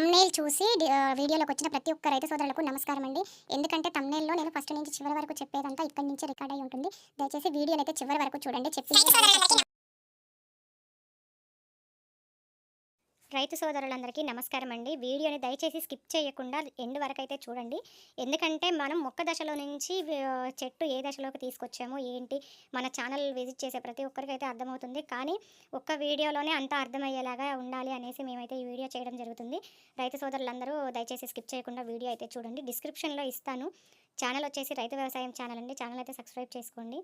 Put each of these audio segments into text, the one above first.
Thumbnail చూసి వీడియోలోకి వచ్చిన ప్రతి ఒక్క రైతు సోదరులకు నమస్కారం అండి. ఎందుకంటే తమ్నేల్లో నేను ఫస్ట్ నుంచి చివరి వరకు చెప్పేదంతా ఇక్కడి నుంచి రికార్డ్ అయి ఉంటుంది. దయచేసి వీడియోని అయితే చివరి వరకు చూడండి. చెప్పి రైతు సోదరులందరికీ నమస్కారం అండి వీడియోని దయచేసి స్కిప్ చేయకుండా ఎండ్ వరకు అయితే చూడండి. ఎందుకంటే మనం మొక్క దశలో నుంచి చెట్టు ఏ దశలోకి తీసుకొచ్చామో ఏంటి మన ఛానల్ విజిట్ చేసే ప్రతి ఒక్కరికైతే అర్థమవుతుంది. కానీ ఒక్క వీడియోలోనే అంతా అర్థమయ్యేలాగా ఉండాలి అనేసి మేమైతే ఈ వీడియో చేయడం జరుగుతుంది. రైతు సోదరులందరూ దయచేసి స్కిప్ చేయకుండా వీడియో అయితే చూడండి. డిస్క్రిప్షన్లో ఇస్తాను. ఛానల్ వచ్చేసి రైతు వ్యవసాయం ఛానల్ అండి. ఛానల్ అయితే సబ్స్క్రైబ్ చేసుకోండి.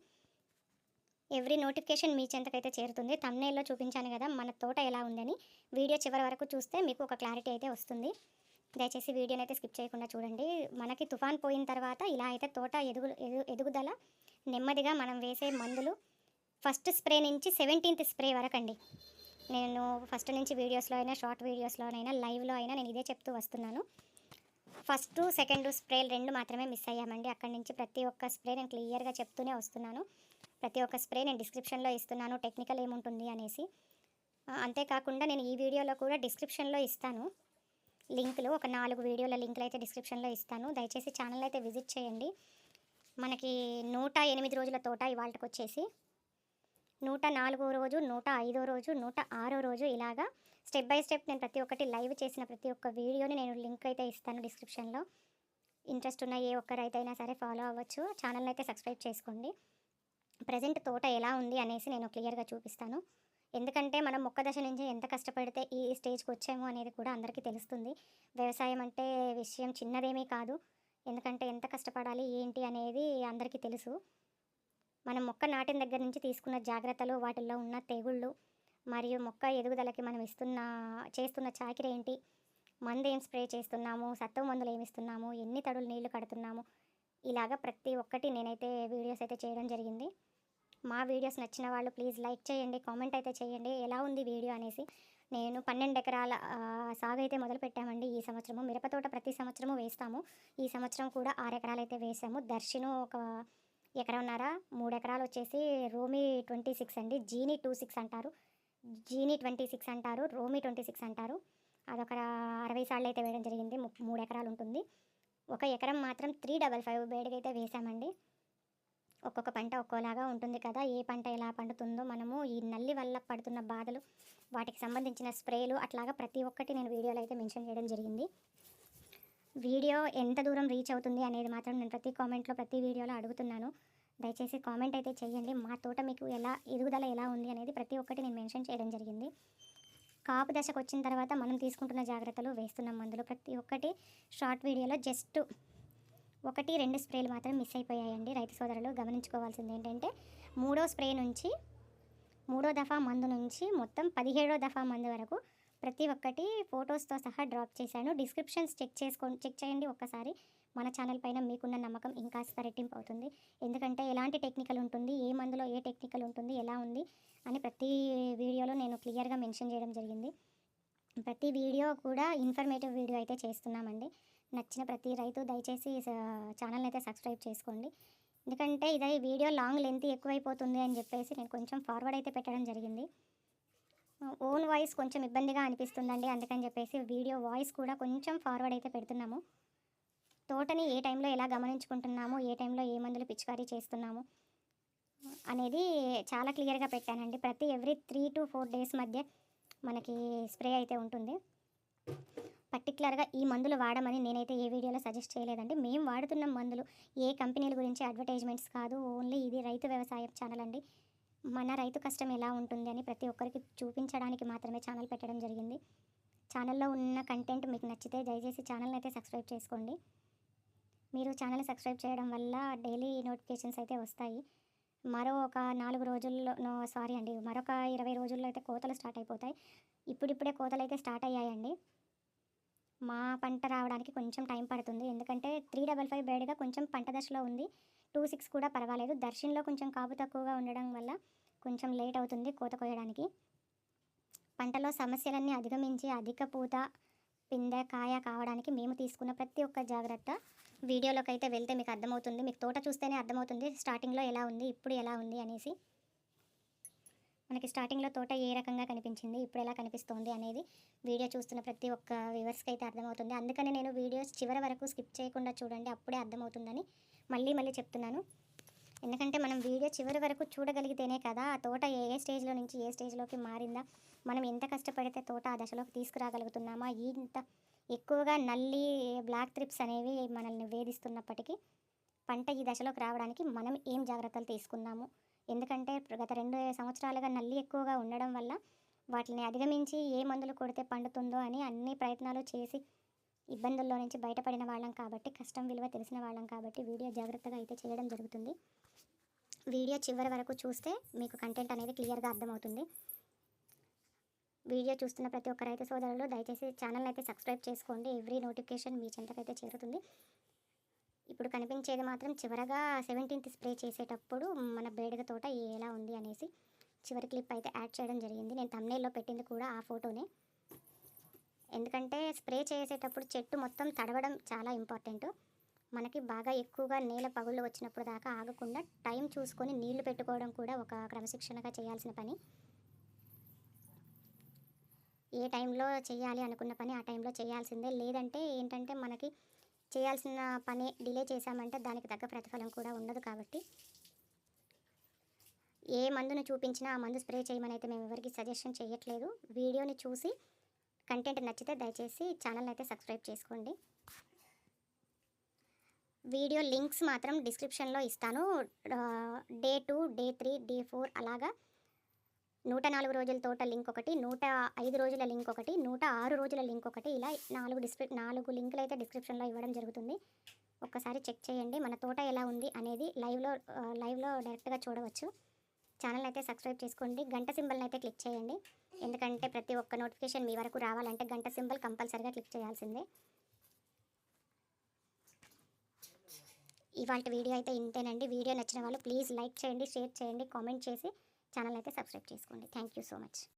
ఎవ్రీ నోటిఫికేషన్ మీ చెంతకైతే చేరుతుంది. తమ్నేల్లో చూపించాను కదా మన తోట ఎలా ఉందని. వీడియో చివరి వరకు చూస్తే మీకు ఒక క్లారిటీ అయితే వస్తుంది. దయచేసి వీడియోని అయితే స్కిప్ చేయకుండా చూడండి. మనకి తుఫాన్ పోయిన తర్వాత ఇలా అయితే తోట ఎదుగు ఎదు ఎదుగుదల నెమ్మదిగా మనం వేసే మందులు ఫస్ట్ స్ప్రే నుంచి సెవెంటీన్త్ స్ప్రే వరకు అండి నేను ఫస్ట్ నుంచి వీడియోస్లో అయినా షార్ట్ వీడియోస్లోనైనా లైవ్లో అయినా నేను ఇదే చెప్తూ వస్తున్నాను. ఫస్ట్ సెకండ్ స్ప్రే రెండు మాత్రమే మిస్ అయ్యామండి. అక్కడి నుంచి ప్రతి ఒక్క స్ప్రే నేను క్లియర్గా చెప్తూనే వస్తున్నాను. ప్రతి ఒక్క స్ప్రే నేను డిస్క్రిప్షన్లో ఇస్తున్నాను టెక్నికల్ ఏముంటుంది అనేసి. అంతేకాకుండా నేను ఈ వీడియోలో కూడా డిస్క్రిప్షన్లో ఇస్తాను. లింకులు ఒక నాలుగు వీడియోల లింకులు అయితే డిస్క్రిప్షన్లో ఇస్తాను. దయచేసి ఛానల్ అయితే విజిట్ చేయండి. మనకి నూట ఎనిమిది రోజుల తోట ఇవాళకి వచ్చేసి నూట నాలుగో రోజు నూట ఐదో రోజు నూట ఆరో రోజు ఇలాగా స్టెప్ బై స్టెప్ నేను ప్రతి ఒక్కటి లైవ్ చేసిన ప్రతి ఒక్క వీడియోని నేను లింక్ అయితే ఇస్తాను డిస్క్రిప్షన్లో. ఇంట్రెస్ట్ ఉన్న ఏ ఒక్కరైతే అయినా సరే ఫాలో అవ్వచ్చు. ఛానల్ని అయితే సబ్స్క్రైబ్ చేసుకోండి. ప్రజెంట్ తోట ఎలా ఉంది అనేసి నేను క్లియర్గా చూపిస్తాను. ఎందుకంటే మనం మొక్క దశ నుంచి ఎంత కష్టపడితే ఈ స్టేజ్కి వచ్చాము అనేది కూడా అందరికీ తెలుస్తుంది. వ్యవసాయం అంటే విషయం చిన్నదేమీ కాదు. ఎందుకంటే ఎంత కష్టపడాలి ఏంటి అనేది అందరికీ తెలుసు. మనం మొక్క నాటిన దగ్గర నుంచి తీసుకున్న జాగ్రత్తలు వాటిల్లో ఉన్న తెగుళ్ళు మరియు మొక్క ఎదుగుదలకి మనం ఇస్తున్న చేస్తున్న చాకిరేంటి మందు ఏం స్ప్రే చేస్తున్నాము సత్తు మందులు ఏమిస్తున్నాము ఎన్ని తడులు నీళ్ళు కడుతున్నాము ఇలాగ ప్రతి ఒక్కటి నేనైతే వీడియోస్ అయితే చేయడం జరిగింది. మా వీడియోస్ నచ్చిన వాళ్ళు ప్లీజ్ లైక్ చేయండి కామెంట్ అయితే చేయండి. ఎలా ఉంది వీడియో అనేసి నేను పన్నెండు ఎకరాల సాగు అయితే మొదలు పెట్టామండి. ఈ సంవత్సరము మిరపతోట ప్రతి సంవత్సరము వేస్తాము. ఈ సంవత్సరం కూడా ఆరు ఎకరాలు అయితే వేసాము. దర్శనం ఒక ఎకరన్నర మూడు ఎకరాలు వచ్చేసి రోమి ట్వంటీ సిక్స్ అండి. జీనీ టూ సిక్స్ అంటారు. జీనీ ట్వంటీ సిక్స్ అంటారు రోమి ట్వంటీ సిక్స్ అంటారు. అదొక అరవై సార్లు అయితే వేయడం జరిగింది. మూడు ఎకరాలు ఉంటుంది. ఒక ఎకరం మాత్రం త్రీ డబల్ ఫైవ్ బేడికి అయితే వేసామండి. ఒక్కొక్క పంట ఒక్కోలాగా ఉంటుంది కదా ఏ పంట ఎలా పండుతుందో మనము ఈ నల్లి వల్ల పడుతున్న బాధలు వాటికి సంబంధించిన స్ప్రేలు అట్లాగా ప్రతి ఒక్కటి నేను వీడియోలో అయితే మెన్షన్ చేయడం జరిగింది. వీడియో ఎంత దూరం రీచ్ అవుతుంది అనేది మాత్రం నేను ప్రతి కామెంట్లో ప్రతి వీడియోలో అడుగుతున్నాను. దయచేసి కామెంట్ అయితే చేయండి. మా తోట మీకు ఎలా ఎదుగుదల ఎలా ఉంది అనేది ప్రతి ఒక్కటి నేను మెన్షన్ చేయడం జరిగింది. కాపు దశకు వచ్చిన తర్వాత మనం తీసుకుంటున్న జాగ్రత్తలు వేస్తున్న మందులు ప్రతి ఒక్కటి షార్ట్ వీడియోలో జస్ట్ ఒకటి రెండు స్ప్రేలు మాత్రం మిస్ అయిపోయాయండి. రైతు సోదరులు గమనించుకోవాల్సింది ఏంటంటే మూడో స్ప్రే నుంచి మూడో దఫా మందు నుంచి మొత్తం పదిహేడో దఫా మందు వరకు ప్రతి ఒక్కటి ఫొటోస్తో సహా డ్రాప్ చేశాను. డిస్క్రిప్షన్స్ చెక్ చేసుకో చెక్ చేయండి ఒక్కసారి. మన ఛానల్ పైన మీకున్న నమ్మకం ఇంకాస్త రెట్టింపు అవుతుంది ఎందుకంటే ఎలాంటి టెక్నికల్ ఉంటుంది ఏ మందులో ఏ టెక్నికల్ ఉంటుంది ఎలా ఉంది అని ప్రతి వీడియోలో నేను క్లియర్గా మెన్షన్ చేయడం జరిగింది. ప్రతి వీడియో కూడా ఇన్ఫర్మేటివ్ వీడియో అయితే చేస్తున్నామండి. నచ్చిన ప్రతి రైతు దయచేసి ఛానల్ని అయితే సబ్స్క్రైబ్ చేసుకోండి. ఎందుకంటే ఇదే వీడియో లాంగ్ లెంత్ ఎక్కువైపోతుంది అని చెప్పేసి నేను కొంచెం ఫార్వర్డ్ అయితే పెట్టడం జరిగింది. ఓన్ వాయిస్ కొంచెం ఇబ్బందిగా అనిపిస్తుందండి. అందుకని చెప్పేసి వీడియో వాయిస్ కూడా కొంచెం ఫార్వర్డ్ అయితే పెడుతున్నాము. తోటని ఏ టైంలో ఎలా గమనించుకుంటున్నాము ఏ టైంలో ఏ మందులు పిచికారీ చేస్తున్నాము అనేది చాలా క్లియర్గా పెట్టానండి. ప్రతి every three to four days మధ్య మనకి స్ప్రే అయితే ఉంటుంది. పర్టికులర్గా ఈ మందులు వాడమని నేనైతే ఏ వీడియోలో సజెస్ట్ చేయలేదండి. మేము వాడుతున్న మందులు ఏ కంపెనీల గురించి అడ్వర్టైజ్మెంట్స్ కాదు ఓన్లీ ఇది రైతు వ్యవసాయం ఛానల్ అండి. మన రైతు కష్టం ఎలా ఉంటుంది అని ప్రతి ఒక్కరికి చూపించడానికి మాత్రమే ఛానల్ పెట్టడం జరిగింది. ఛానల్లో ఉన్న కంటెంట్ మీకు నచ్చితే దయచేసి ఛానల్ని అయితే సబ్స్క్రైబ్ చేసుకోండి. మీరు ఛానల్ సబ్స్క్రైబ్ చేయడం వల్ల డైలీ నోటిఫికేషన్స్ అయితే వస్తాయి. మరో ఒక నాలుగు రోజుల్లో సారీ అండి మరొక ఇరవై రోజుల్లో అయితే కోతలు స్టార్ట్ అయిపోతాయి. ఇప్పుడిప్పుడే కోతలు అయితే స్టార్ట్ అయ్యాయండి. మా పంట రావడానికి కొంచెం టైం పడుతుంది. ఎందుకంటే త్రీ డబల్ ఫైవ్ బేడ్గా కొంచెం పంట దశలో ఉంది. టూ సిక్స్ కూడా పర్వాలేదు. దర్శన్లో కొంచెం కాపు తక్కువగా ఉండడం వల్ల కొంచెం లేట్ అవుతుంది కోత కోయడానికి పంటలో సమస్యలన్నీ అధిగమించి అధిక పూత పిందె కాయ కావడానికి మేము తీసుకున్న ప్రతి ఒక్క జాగ్రత్త వీడియోలోకి అయితే వెళ్తే మీకు అర్థమవుతుంది. మీకు తోట చూస్తేనే అర్థమవుతుంది. స్టార్టింగ్లో ఎలా ఉంది ఇప్పుడు ఎలా ఉంది అనేసి. మనకి స్టార్టింగ్లో తోట ఏ రకంగా కనిపించింది ఇప్పుడు ఎలా కనిపిస్తుంది అనేది వీడియో చూస్తున్న ప్రతి ఒక్క వ్యూవర్స్కి అయితే అర్థమవుతుంది. అందుకని నేను వీడియోస్ చివరి వరకు స్కిప్ చేయకుండా చూడండి అప్పుడే అర్థమవుతుందని మళ్ళీ మళ్ళీ చెప్తున్నాను. ఎందుకంటే మనం వీడియో చివరి వరకు చూడగలిగితేనే కదా ఆ తోట ఏ ఏ స్టేజ్లో నుంచి ఏ స్టేజ్లోకి మారిందా మనం ఎంత కష్టపడితే తోట ఆ దశలోకి తీసుకురాగలుగుతున్నామా ఇంత ఎక్కువగా నల్లి బ్లాక్ త్రిప్స్ అనేవి మనల్ని వేధిస్తున్నప్పటికీ పంట ఈ దశలోకి రావడానికి మనం ఏం జాగ్రత్తలు తీసుకున్నాము ఎందుకంటే గత రెండు సంవత్సరాలుగా నల్లి ఎక్కువగా ఉండడం వల్ల వాటిని అధిగమించి ఏ మందులు కొడితే పండుతుందో అని అన్ని ప్రయత్నాలు చేసి ఇబ్బందుల్లో నుంచి బయటపడిన వాళ్ళం కాబట్టి కష్టం విలువ తెలిసిన వాళ్ళం కాబట్టి వీడియో జాగ్రత్తగా అయితే చేయడం జరుగుతుంది. వీడియో చివరి వరకు చూస్తే మీకు కంటెంట్ అనేది క్లియర్గా అర్థమవుతుంది. వీడియో చూస్తున్న ప్రతి ఒక్క రైతు సోదరులు దయచేసి ఛానల్ అయితే సబ్స్క్రైబ్ చేసుకోండి. ఎవ్రీ నోటిఫికేషన్ మీ చెంతకైతే చేరుతుంది. ఇప్పుడు కనిపించేది మాత్రం చివరగా సెవెంటీన్త్ స్ప్రే చేసేటప్పుడు మన బేడగ తోట ఎలా ఉంది అనేసి చివరి క్లిప్ అయితే యాడ్ చేయడం జరిగింది. నేను తమ్నేల్లో పెట్టింది కూడా ఆ ఫోటోనే ఎందుకంటే స్ప్రే చేసేటప్పుడు చెట్టు మొత్తం తడవడం చాలా ఇంపార్టెంట్ మనకి బాగా ఎక్కువగా నేల పగుళ్ళు వచ్చినప్పుడు దాకా ఆగకుండా టైం చూసుకొని నీళ్ళు పెట్టుకోవడం కూడా ఒక క్రమశిక్షణగా చేయాల్సిన పని. ఏ టైంలో చేయాలి అనుకున్న పని ఆ టైంలో చేయాల్సిందే. లేదంటే ఏంటంటే మనకి చేయాల్సిన పని డిలే చేశామంటే దానికి తగ్గ ప్రతిఫలం కూడా ఉండదు కాబట్టి. ఏ మందును చూపించినా ఆ మందు స్ప్రే చేయమని అయితే మేము ఎవరికి సజెషన్ చేయట్లేదు. వీడియోని చూసి కంటెంట్ నచ్చితే దయచేసి ఛానల్ అయితే సబ్స్క్రైబ్ చేసుకోండి. వీడియో లింక్స్ మాత్రం డిస్క్రిప్షన్లో ఇస్తాను. Day two day three day four అలాగా నూట నాలుగు రోజుల తోట లింక్ ఒకటి నూట ఐదు రోజుల లింక్ ఒకటి నూట ఆరు రోజుల లింక్ ఒకటి ఇలా నాలుగు డిస్క్రిప్ నాలుగు లింకులు అయితే డిస్క్రిప్షన్లో ఇవ్వడం జరుగుతుంది. ఒక్కసారి చెక్ చేయండి మన తోట ఎలా ఉంది అనేది లైవ్లో లైవ్లో డైరెక్ట్గా చూడవచ్చు. ఛానల్ అయితే సబ్స్క్రైబ్ చేసుకోండి గంట సింబల్ని అయితే క్లిక్ చేయండి. ఎందుకంటే ప్రతి ఒక్క నోటిఫికేషన్ మీ వరకు రావాలంటే గంట సింబల్ కంపల్సరీగా క్లిక్ చేయాల్సిందే. ఇవాళ వీడియో అయితే ఇంతేనండి. వీడియో నచ్చిన వాళ్ళు ప్లీజ్ లైక్ చేయండి షేర్ చేయండి కామెంట్ చేసి ఛానల్ అయితే సబ్స్క్రైబ్ చేసుకోండి. Thank you so much.